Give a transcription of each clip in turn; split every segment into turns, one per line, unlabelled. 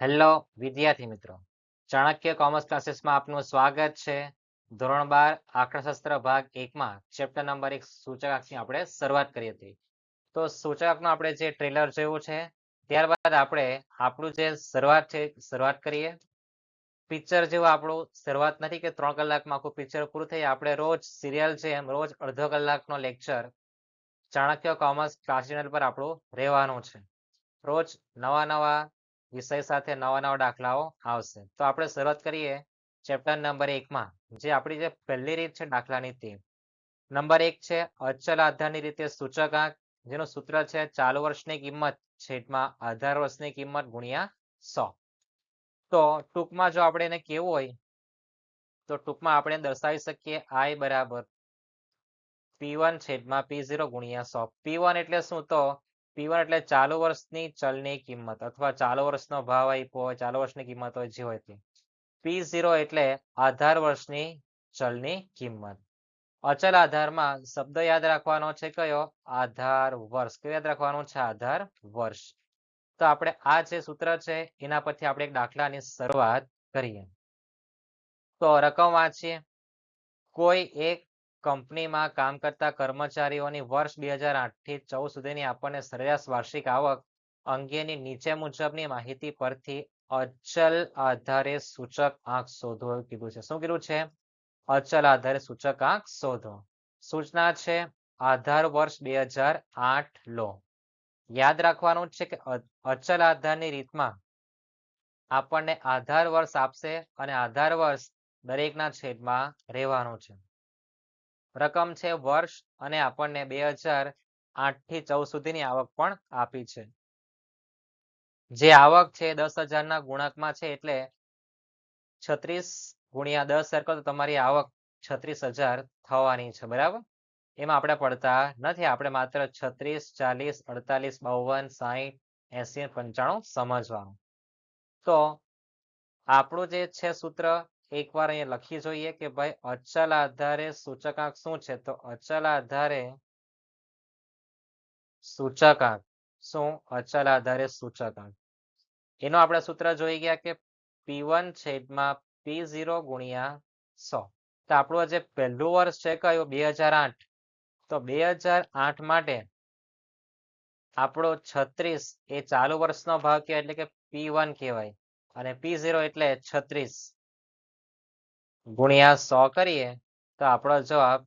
Hello, વિદ્યાર્થી મિત્રો. Chanakya commerce ક્લાસીસમાં આપનું સ્વાગત છે. ધોરણ બાર આંકડાશાસ્ત્ર ભાગ એકમાં, ચેપ્ટર નંબર એક, સૂચકાંકની આપણે શરૂઆત કરી હતી તો સૂચકાંકનું આપણે જે ટ્રેલર જોયું છે, ત્યારબાદ આપણે આપણું જે શરૂઆત છે, શરૂઆત કરીએ. પિક્ચર જેવું આપણું શરૂઆત નથી કે ત્રણ કલાકમાં આખું પિક્ચર પૂરું થઈ આપણે રોજ સિરિયલ છે એમ, રોજ અડધો કલાકનો લેક્ચર ચાણક્ય કોમર્સ ક્લાસ પર આપણું રહેવાનું છે. રોજ નવા નવા વિષય સાથે નવા નવા દાખલાઓ આવશે. તો આપણે શરૂઆત કરીએ ચેપ્ટર નંબર એકમાં જે આપણી જે પહેલી રીત છે દાખલાની તે નંબર એક છે, અચલ આધારની રીતે સૂચકાંક જેનું સૂત્ર છે ચાલુ વર્ષની કિંમત, છેદમાં આધાર વર્ષની કિંમત ગુણ્યા સો. તો ટૂંકમાં જો આપણે એને કેવું હોય, તો ટૂંકમાં આપણે દર્શાવી શકીએ આઈ બરાબર પી વન છેદમાં પી ઝીરો ગુણ્યા સો. પી વન એટલે શું? તો પી વન એટલે ચાલુ વર્ષની ચલની કિંમત અથવા ચાલુ વર્ષનો ભાવ આપ્યો હોય, ચાલુ વર્ષની કિંમત હોય, જે હોય તે. પી ઝીરો એટલે આધાર વર્ષની ચલની કિંમત. અચલ આધારમાં શબ્દ યાદ રાખવાનો છે કયો? આધાર વર્ષ. કયો યાદ રાખવાનો છે? આધાર વર્ષ. તો આપણે આ જે સૂત્ર છે, એના પરથી આપણે એક દાખલાની શરૂઆત કરીએ. તો રકમ વાંચીએ. કોઈ એક કંપનીમાં કામ કરતા કર્મચારીઓની વર્ષ બે હજાર આઠથી ચૌદ સુધીની આપણને સરેરાશ વાર્ષિક આવક અંગેની નીચે મુજબની માહિતી પરથી અચલ આધારે સૂચક આંક શોધો કીધું છે. શું કીધું છે? અચલ આધારે સૂચક આંક શોધો. સૂચના છે, આધાર વર્ષ બે હજાર આઠ લો. યાદ રાખવાનું છે કે અચલ આધારની રીતમાં આપણને આધાર વર્ષ આપશે અને આધાર વર્ષ દરેકના છેદમાં રહેવાનું છે. રકમ છે વર્ષ અને આપણને બે હજાર આઠથી ચૌદ સુધીની આવક પણ આપી છે. જે આવક છે દસ હજારના ગુણકમાં છે એટલે છત્રીસ ગુણ્યા દસ સર્કલ તમારી આવક છત્રીસ હજાર થવાની છે, બરાબર? એમાં આપણે પડતા નથી, આપણે માત્ર છત્રીસ, ચાલીસ, અડતાલીસ, બાવન સાહીઠ એસી, પંચાણું સમજવાનું. તો આપણું જે છે સૂત્ર એકવાર અહીંયા લખી જોઈએ કે ભાઈ અચલ આધારે સૂચકાંક શું છે? તો અચલ આધારે સૂચકાંક શું? અચલ આધારે સૂચકાંક. એનો આપણે સૂત્ર જોઈ ગયા કે પી વન છેદમાં પી ઝીરો ગુણ્યા સો. તો આપણું જે પહેલું વર્ષ છે કયું? બે હજાર આઠ. તો બે હજાર આઠ માટે આપણો છત્રીસ એ ચાલુ વર્ષનો ભાગ કહેવાય એટલે કે પી વન કહેવાય. અને પી ઝીરો એટલે છત્રીસ. ગુણ્યા સો કરીએ, તો આપણો જવાબ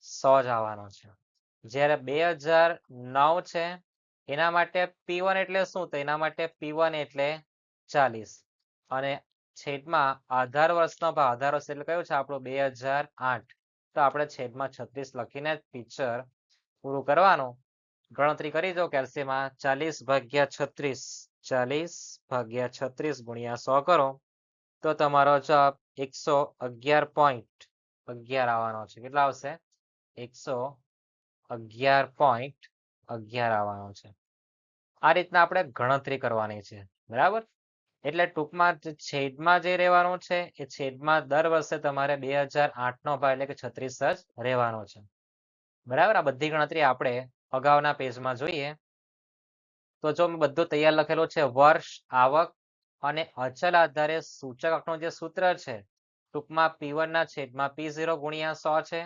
સો જ આવવાનો છે. જ્યારે બે હજાર નવ છે, એના માટે પી વન એટલે શું? તો એના માટે પી વન એટલે ચાલીસ. અને છેદમાં આધાર વર્ષનો ભાવ આધાર વર્ષ એટલે કયું છે આપણું? બે હજાર આઠ. તો આપણે છેદમાં છત્રીસ લખીને પિક્ચર પૂરું કરવાનું. ગણતરી કરી દો કેલ્સીમાં ચાલીસ ભાગ્યા છત્રીસ, ચાલીસ ભાગ્યા છત્રીસ ગુણ્યા સો કરો. તો તમારો જવાબ એકસો અગિયાર પોઈન્ટ અગિયાર આવવાનો છે. કેટલા આવશે? એકસો અગિયાર પોઈન્ટ અગિયાર આવવાનો છે. આ રીતના આપણે ગણતરી કરવાની છે. બરાબર? એટલે ટૂંકમાં છેદમાં જે રહેવાનું છે, એ છેદમાં દર વર્ષે તમારે બે હજાર આઠનો ભાવ એટલે કે છત્રીસ જ રહેવાનો છે. બરાબર? આ બધી ગણતરી આપણે અગાઉના પેજમાં જોઈએ. તો જો બધું તૈયાર લખેલું છે, વર્ષ, આવક અને અચલ આધારે સૂચકનું જે સૂત્ર છે, ટૂંકમાં પી ના છેદમાં પી ઝીરો ગુણ્યા સો છે.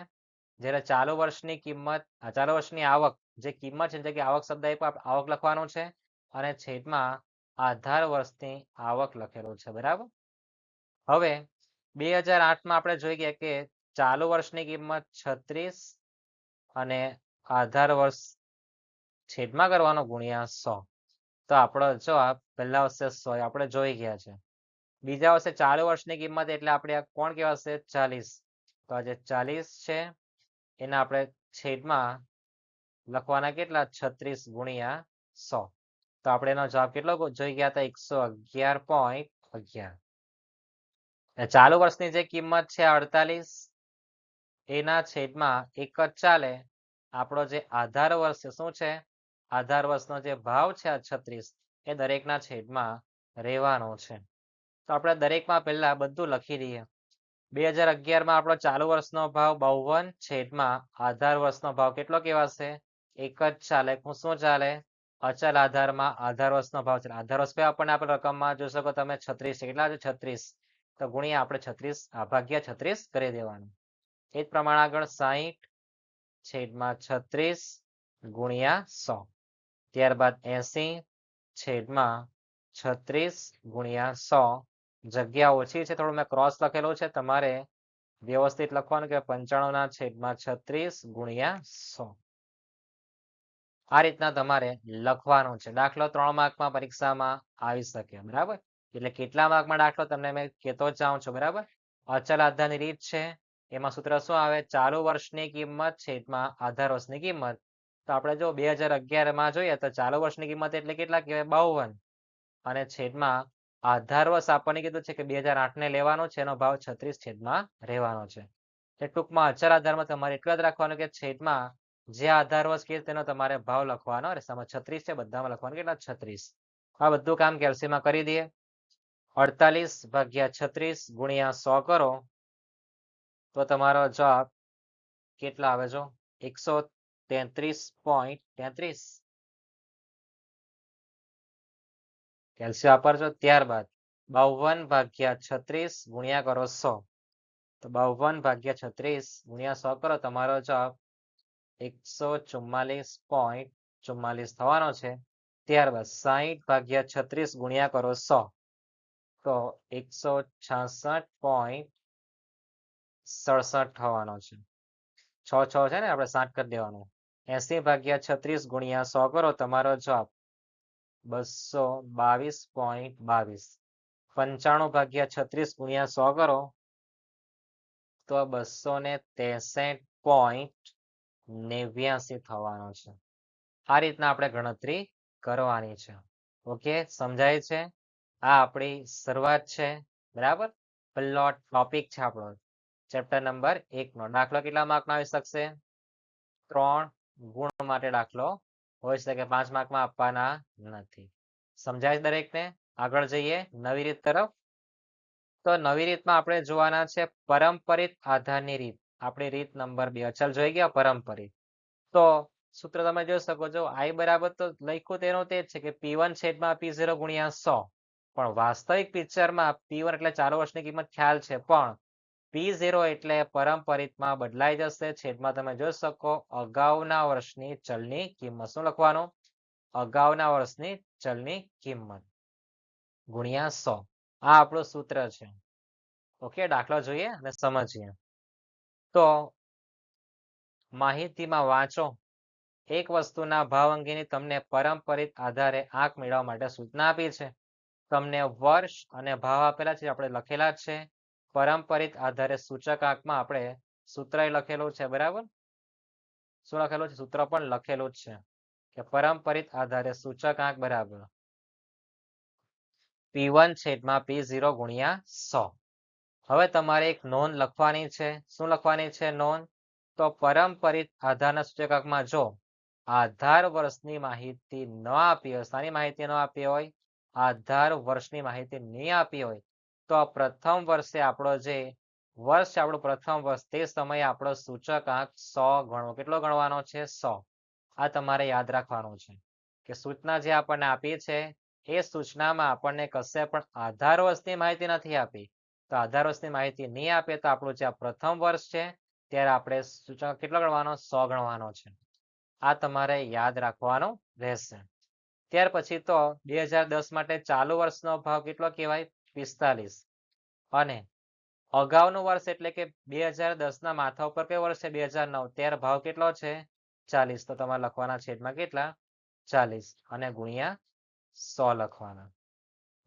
જ્યારે ચાલુ વર્ષની કિંમત ચાલુ વર્ષની આવક, જે કિંમત છે જે આવક શબ્દ આવક લખવાનું છે. અને છેદમાં આધાર વર્ષની આવક લખેલું છે, બરાબર? હવે બે હજાર આઠમાં આપણે જોઈ ગયા કે ચાલુ વર્ષની કિંમત છત્રીસ અને આધાર વર્ષ છેદમાં કરવાનો ગુણ્યા સો. તો આપણો જવાબ પહેલા વર્ષે સો આપણે જોઈ ગયા છે. બીજા વર્ષે ચાલુ વર્ષની કિંમત એટલે આપણે કોણ કહેવાશે? ચાલીસ. તો આજે ચાલીસ છે. એના આપણે છેદમાં લખવાના કેટલા? છત્રીસ ગુણ્યા સો. તો આપણે એનો જવાબ કેટલો જોઈ ગયા હતા? એકસો અગિયાર પોઈન્ટ અગિયાર. ચાલુ વર્ષની જે કિંમત છે અડતાલીસ, એના છેદમાં એક જ ચાલે. આપણો જે આધાર વર્ષ શું છે? આધાર વર્ષનો જે ભાવ છે આ છત્રીસ એ દરેકના છેદમાં રહેવાનો છે. તો આપણે દરેકમાં પહેલા બધું લખી દઈએ. બે હજાર અગિયારમાં આપણો ચાલુ વર્ષનો ભાવ બાવન, છેદમાં આધાર વર્ષનો ભાવ કેટલો કહેવાશે? એક જ ચાલે. શું ચાલે? અચલ આધારમાં આધાર વર્ષનો ભાવ છે આધાર વર્ષ આપણને આપણે રકમમાં જોઈ શકો તમે છત્રીસ, કેટલા છે? છત્રીસ. તો ગુણ્યા આપણે છત્રીસ ભાગ્યા છત્રીસ કરી દેવાનું. એ જ પ્રમાણે આગળ સાહીઠ, છેદમાં છત્રીસ ગુણ્યા સો. ત્યારબાદ એસી છેદમાં છત્રીસ ગુણ્યા સો. જગ્યા ઓછી છે, થોડું મેં ક્રોસ લખેલો છે. તમારે વ્યવસ્થિત લખવાનું કે પંચાણું ના છેદમાં છત્રીસ ગુણ્યા સો. આ રીતના તમારે લખવાનું છે. દાખલો ત્રણ માર્કમાં પરીક્ષામાં આવી શકે, બરાબર? એટલે કેટલા માર્કમાં દાખલો તમને મેં કહેતો જાઉં છું, બરાબર? અચલ આધારની રીત છે. એમાં સૂત્ર શું આવે? ચાલુ વર્ષની કિંમત, છેદમાં આધાર વર્ષની કિંમત. તો આપણે જો બે હજાર અગિયારમાં જોઈએ તો ચાલુ વર્ષની કિંમત એટલે કેટલા કહેવાય? બાવન. અને છેદમાં આધાર વર્ષ આપણને કીધું છે કે બે હજાર આઠ ને લેવાનો છે, એનો ભાવ છત્રીસ છેદમાં રહેવાનો છે. એટલે ટૂંકમાં અચર આધારમાં તમારે એટલું યાદ રાખવાનું કે છેદમાં જે આધાર વર્ષ કે તેનો તમારે ભાવ લખવાનો. અને છત્રીસ છે, બધામાં લખવાનું કેટલા? છત્રીસ. આ બધું કામ કેલ્સીમાં કરી દઈએ. અડતાલીસ ભાગ્યા છત્રીસ ગુણ્યા સો કરો. તો તમારો જવાબ કેટલા આવે જો? એકસો તેત્રીસ પોઈન્ટ તેત્રીસ. કેલ્શિયમ વાપરજો ત્યારબાદ બાવન ભાગ્યા છત્રીસ ગુણ્યા કરો સો. તો બાવન ભાગ્યા છત્રીસ ગુણ્યા સો કરો, તમારો જવાબ એકસો ચુમ્માલીસ પોઈન્ટ ચુમ્માલીસ થવાનો છે. ત્યારબાદ સાહીઠ ભાગ્યા છત્રીસ ગુણ્યા કરો સો. તો એકસો છાસઠ પોઈન્ટ સડસઠ થવાનો છે. છ છ છે ને? આપણે સાત કરી દેવાનું. એસી ભાગ્યા છત્રીસ ગુણ્યા સો કરો તમારો જવાબ બસો બાવીસ પોઈન્ટ બાવીસ. પંચાણું ભાગ્યા છત્રીસ ગુણ્યા સો કરો તો બસો ને ત્રેસઠ પોઈન્ટ નેવ્યાસી થવાનો છે. આ રીતના આપણે ગણતરી કરવાની છે. ઓકે, સમજાય છે? આ આપણી શરૂઆત છે. બરાબર? પહેલો ટોપિક છે આપણો. ચેપ્ટર નંબર એક નો. દાખલો કેટલા માર્કનો આવી શકશે? ત્રણ ગુણ માટે દાખલો હોય શકે પાંચ માર્કમાં આપવાના નથી. સમજાય દરેકને? આગળ જઈએ. નવી રીત તરફ. તો નવી રીતમાં આપણે જોવાના છે પરંપરિત આધારની રીત. આપણી રીત નંબર બે. અચલ જોઈ ગયા? પરંપરિત. તો સૂત્ર તમે જોઈ શકો છો. આઈ બરાબર તો લખ્યું તેનો તે છે કે પી વન છેદમાં પી ઝીરો ગુણ્યા સો. પણ વાસ્તવિક પિક્ચરમાં પી વન એટલે ચાર વર્ષની કિંમત ખ્યાલ છે. પણ પી ઝીરો એટલે પરંપરિતમાં બદલાઈ જશે. છેદમાં તમે જોઈ શકો, અગાઉના વર્ષની ચલની કિંમત. શું લખવાનું? અગાઉના વર્ષની ચલની કિંમત. ગુણ્યા સો. આ આપણું સૂત્ર છે. ઓકે, દાખલો જોઈએ અને સમજીએ. તો માહિતીમાં વાંચો. એક વસ્તુના ભાવ અંગેની તમને પરંપરિત આધારે આંક મેળવવા માટે સૂચના આપી છે. તમને વર્ષ અને ભાવ આપેલા છે આપણે લખેલા છે. પરંપરિત આધારે સૂચક આંકમાં આપણે સૂત્ર લખેલું છે, બરાબર? શું લખેલું છે? સૂત્ર પણ લખેલું જ છે કે પરંપરિત આધારે સૂચક આંક બરાબર પી વન છેદમાં પી ઝીરો ગુણ્યા સો. હવે તમારે એક નોંધ લખવાની છે. શું લખવાની છે નોંધ? તો પરંપરિત આધારના સૂચકાંકમાં જો આધાર વર્ષની માહિતી ન આપી હોય સ્થાની માહિતી ન આપી હોય? આધાર વર્ષની માહિતી નહીં આપી હોય તો પ્રથમ વર્ષે આપણો જે વર્ષ છે, આપણું પ્રથમ વર્ષ તે સમયે આપણો સૂચકાંક સો ગણવો કેટલો ગણવાનો છે? સો. આ તમારે યાદ રાખવાનું છે કે સૂચના જે આપણને આપી છે, એ સૂચનામાં આપણને કશે પણ આધાર વર્ષની માહિતી નથી આપી. તો આધાર વર્ષની માહિતી નહીં આપે તો આપણું જે આ પ્રથમ વર્ષ છે, ત્યારે આપણે સૂચક કેટલો ગણવાનો? સો ગણવાનો છે. આ તમારે યાદ રાખવાનું રહેશે. ત્યાર પછી તો બે હજાર દસ માટે ચાલુ વર્ષનો ભાવ કેટલો કહેવાય? પિસ્તાલીસ. અને અગાઉનું વર્ષ એટલે કે બે હજાર દસ ના માથા ઉપર કયો વર્ષ છે? બે હજાર નવ. ત્યારે ભાવ કેટલો છે? ચાલીસ. તો તમારે લખવાના છેદમાં કેટલા? ચાલીસ. અને ગુણ્યા સો લખવાના.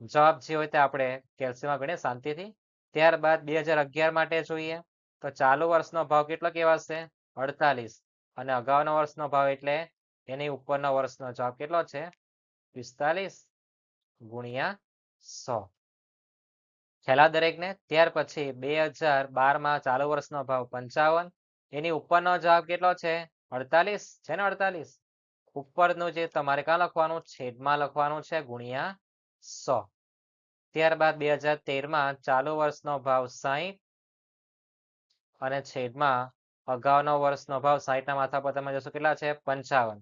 જવાબ જે હોય તે આપણે કેલ્સીમાં ગણીએ શાંતિથી. ત્યારબાદ બે હજાર અગિયાર માટે જોઈએ. તો ચાલુ વર્ષનો ભાવ કેટલો કહેવાશે અડતાલીસ. અને અગાઉના વર્ષનો ભાવ એટલે એની ઉપરનો વર્ષનો જવાબ કેટલો છે? પિસ્તાલીસ. ગુણ્યા સો. ખ્યાલા દરેકને, ત્યાર પછી બે હજાર બારમાં ચાલુ વર્ષનો ભાવ પંચાવન, એની ઉપરનો જવાબ કેટલો છે? અડતાલીસ. છે ને અડતાલીસ? ઉપરનું જે તમારે ક્યાં લખવાનું? છેદમાં લખવાનું છે ગુણ્યા સો. ત્યારબાદ બે હજાર તેરમાં ચાલુ વર્ષનો ભાવ સાહીઠ અને છેદમાં અગાઉનો વર્ષનો ભાવ સાહીઠના માથા પર તમે જોશો કેટલા છે? પંચાવન.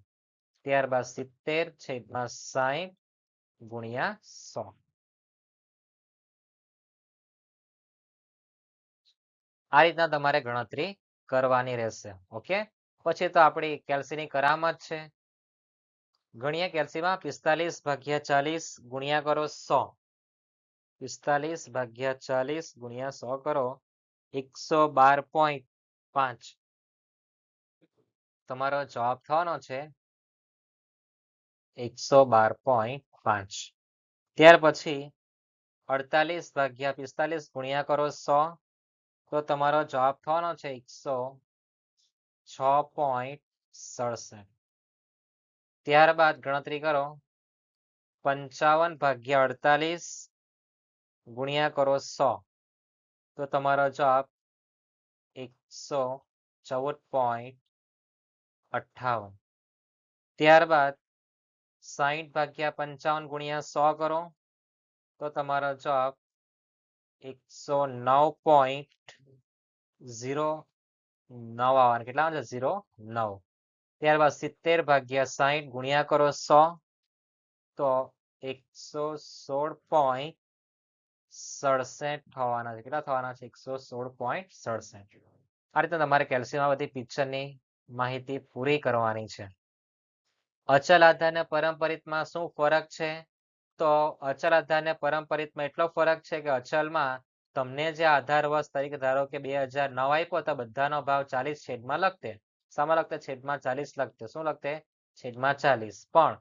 ત્યારબાદ સિત્તેર, છેદમાં સાહીઠ ગુણ્યા સો. આ રીતના તમારે ગણતરી કરવાની રહેશે, ઓકે? પછી તો આપણી કેલ્સીની કરામત છે. ગણીએ કેલ્સીમાં પિસ્તાલીસ ભાગ્યા ચાલીસ ગુણ્યા કરો સો. પિસ્તાલીસ ભાગ્યા ચાલીસ ગુણ્યા સો કરો એકસો બાર પોઈન્ટ પાંચ. તમારો જવાબ થવાનો છે એકસો બાર પોઈન્ટ પાંચ. ત્યાર પછી અડતાલીસ ભાગ્યા પિસ્તાલીસ ગુણ્યા કરો સો. તો તમારો જવાબ થવાનો છે એકસો છ પોઈન્ટ સડસઠ. ત્યારબાદ ગણતરી કરો. પંચાવન ભાગ્યા અડતાલીસ ગુણ્યા કરો સો. તો તમારો જવાબ એકસો ચૌદ પોઈન્ટ અઠાવન ત્યારબાદ સાહીઠ ભાગ્યા પંચાવન ગુણ્યા સો કરો. તો તમારો જવાબ એકસો નવ પોઈન્ટ ઝીરો નવ આવવાના. કેટલા આવે છે? ઝીરો નવ. ત્યારબાદ સિત્તેર ભાગ્યા સાહીઠ ગુણ્યા કરો સો. તો એકસો સોળ પોઈન્ટ સડસઠ થવાના છે. કેટલા થવાના છે? એકસો સોળ પોઈન્ટ સડસઠ. આ રીતે તમારે કેલ્શિયમ બધી પિક્ચરની માહિતી પૂરી કરવાની છે. અચલ આધાર ને પરંપરિતમાં શું ફરક છે? તો અચલ આધાર ને પરંપરિતમાં એટલો ફરક છે કે અચલમાં તમને જે આધાર વર્ષ તરીકે ધારો કે બે હજાર નવ આપ્યો તો બધાનો ભાવ ચાલીસ છેદમાં લખતે શામાં લખતે છેદમાં ચાલીસ લખતે શું લખતે છેદમાં ચાલીસ. પણ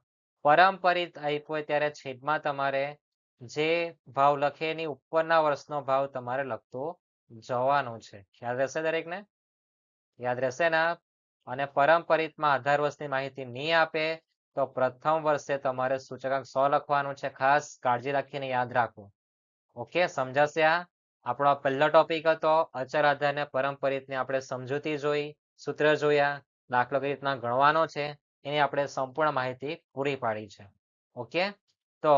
પરંપરિત આપ્યો હોય ત્યારે છેદમાં તમારે જે ભાવ લખે એની ઉપરના વર્ષનો ભાવ તમારે લખતો જવાનો છે. ખ્યાલ રહેશે દરેકને? યાદ રહેશે ને અને પરંપરિતમાં આધાર વર્ષની માહિતી નહીં આપે તો પ્રથમ વર્ષે તમારે સૂચકાંક સો લખવાનું છે. ખાસ કાળજી રાખીને યાદ રાખો. ઓકે સમજાશે આ? આપણો પહેલો ટોપિક હતો અચર આધાર ને પરંપરિતની આપણે સમજૂતી જોઈ, સૂત્ર જોયા, દાખલો કઈ રીતના ગણવાનો છે, એની આપણે સંપૂર્ણ માહિતી પૂરી પાડી છે. ઓકે તો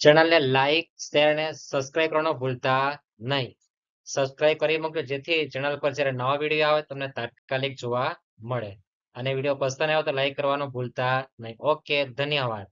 ચેનલને લાઈક શેર અને સબસ્ક્રાઇબ કરવાનું ભૂલતા નહીં. સબસ્ક્રાઇબ કરી મૂકજો જેથી ચેનલ પર જ્યારે નવા વીડિયો આવે, તમને તાત્કાલિક જોવા મળે. અને વીડિયો પસંદ આવ્યો તો લાઈક કરવાનું ભૂલતા નહીં. ઓકે ધન્યવાદ.